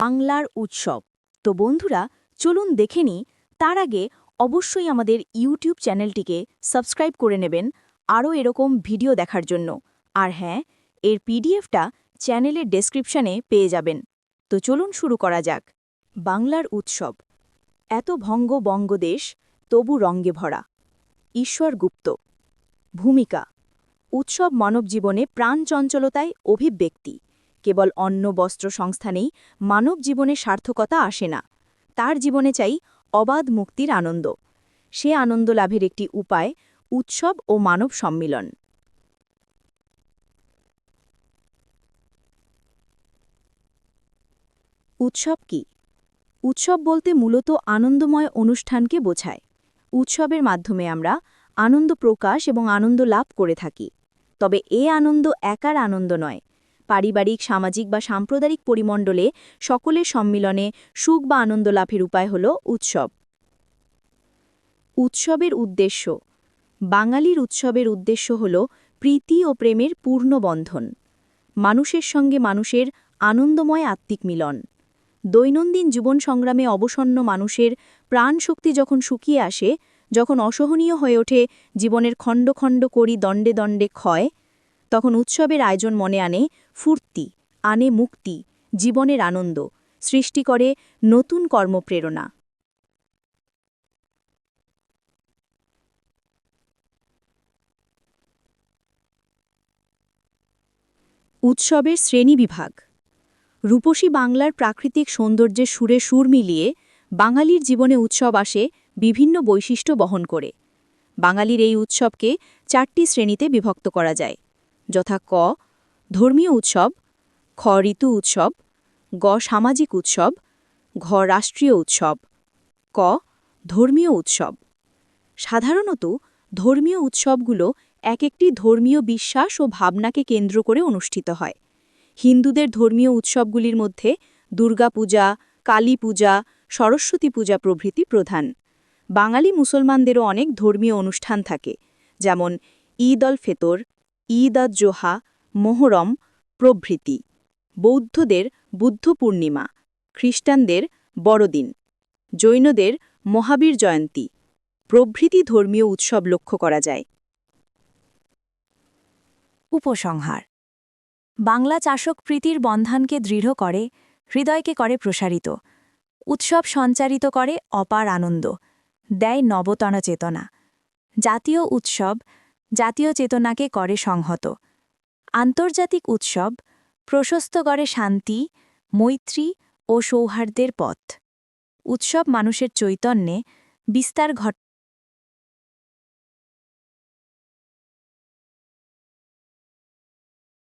বাংলার উৎসব। তো বন্ধুরা, চলুন দেখে নিই, তার আগে অবশ্যই আমাদের ইউটিউব চ্যানেলটিকে সাবস্ক্রাইব করে নেবেন আরও এরকম ভিডিও দেখার জন্য। আর হ্যাঁ এর পিডিএফটা চ্যানেলের ডেসক্রিপশনে পেয়ে যাবেন। তো চলুন শুরু করা যাক। বাংলার উৎসব। এত ভঙ্গ বঙ্গদেশ তবু রঙ্গে ভরা। ঈশ্বর গুপ্ত। ভূমিকা। উৎসব মানব জীবনে প্রাণ চঞ্চলতায় অভিব্যক্তি। কেবল অন্ন বস্ত্র সংস্থানেই মানব জীবনে সার্থকতা আসে না। তার জীবনে চাই অবাধ মুক্তির আনন্দ। সে আনন্দ লাভের একটি উপায়, উৎসব ও মানব সম্মিলন। উৎসব কি? উৎসব বলতে মূলত আনন্দময় অনুষ্ঠানকে বোঝায়। উৎসবের মাধ্যমে আমরা আনন্দ প্রকাশ এবং আনন্দ লাভ করে থাকি। তবে এ আনন্দ একার আনন্দ নয় পারিবারিক, সামাজিক বা সাম্প্রদায়িক পরিমণ্ডলে সকলের সম্মিলনে সুখ বা আনন্দ লাভের উপায় হল উৎসব। উৎসবের উদ্দেশ্য। বাঙালির উৎসবের উদ্দেশ্য হল প্রীতি ও প্রেমের পূর্ণ বন্ধন। মানুষের সঙ্গে মানুষের আনন্দময় আত্মিক মিলন। দৈনন্দিন জীবন সংগ্রামে অবসন্ন মানুষের প্রাণশক্তি যখন শুকিয়ে আসে, যখন অসহনীয় হয়ে ওঠে, জীবনের খণ্ড খণ্ড করি দণ্ডে দণ্ডে ক্ষয় তখন উৎসবের আয়োজন মনে আনে ফুর্তি, আনে মুক্তি, জীবনের আনন্দ, সৃষ্টি করে নতুন কর্মপ্রেরণা। উৎসবের শ্রেণীবিভাগ রূপসী বাংলার প্রাকৃতিক সৌন্দর্যের সুরে সুর মিলিয়ে বাঙালির জীবনে উৎসব আসে বিভিন্ন বৈশিষ্ট্য বহন করে। বাঙালির এই উৎসবকে চারটি শ্রেণীতে বিভক্ত করা যায়। যথা ক, ধর্মীয় উৎসব, খ, ঋতু উৎসব, গ, সামাজিক উৎসব, ঘ, রাষ্ট্রীয় উৎসব, ক, ধর্মীয় উৎসব। সাধারণত ধর্মীয় উৎসবগুলো এক একটি ধর্মীয় বিশ্বাস ও ভাবনাকে কেন্দ্র করে অনুষ্ঠিত হয়। হিন্দুদের ধর্মীয় উৎসবগুলির মধ্যে দুর্গাপূজা কালী পূজা, সরস্বতী পূজা প্রভৃতি প্রধান। বাঙালি মুসলমানদেরও অনেক ধর্মীয় অনুষ্ঠান থাকে, যেমন ঈদ অল ফেতর ঈদ জোহা, মোহরম, প্রভৃতি। বৌদ্ধদের বুদ্ধ পূর্ণিমা, খ্রিস্টানদের বড়দিন, জৈনদের মহাবীর জয়ন্তী। প্রভৃতি ধর্মীয় উৎসব লক্ষ্য করা যায়। উপসংহার। বাংলা চাষক প্রীতির বন্ধনকে দৃঢ় করে, হৃদয়কে করে প্রসারিত। উৎসব সঞ্চারিত করে অপার আনন্দ, দেয় নবতন চেতনা জাতীয় উৎসব জাতীয় চেতনাকে করে সংহত। আন্তর্জাতিক উৎসব, প্রশস্ত করে শান্তি, মৈত্রী ও সৌহার্দ্যের পথ। উৎসব মানুষের চৈতন্যে বিস্তার ঘট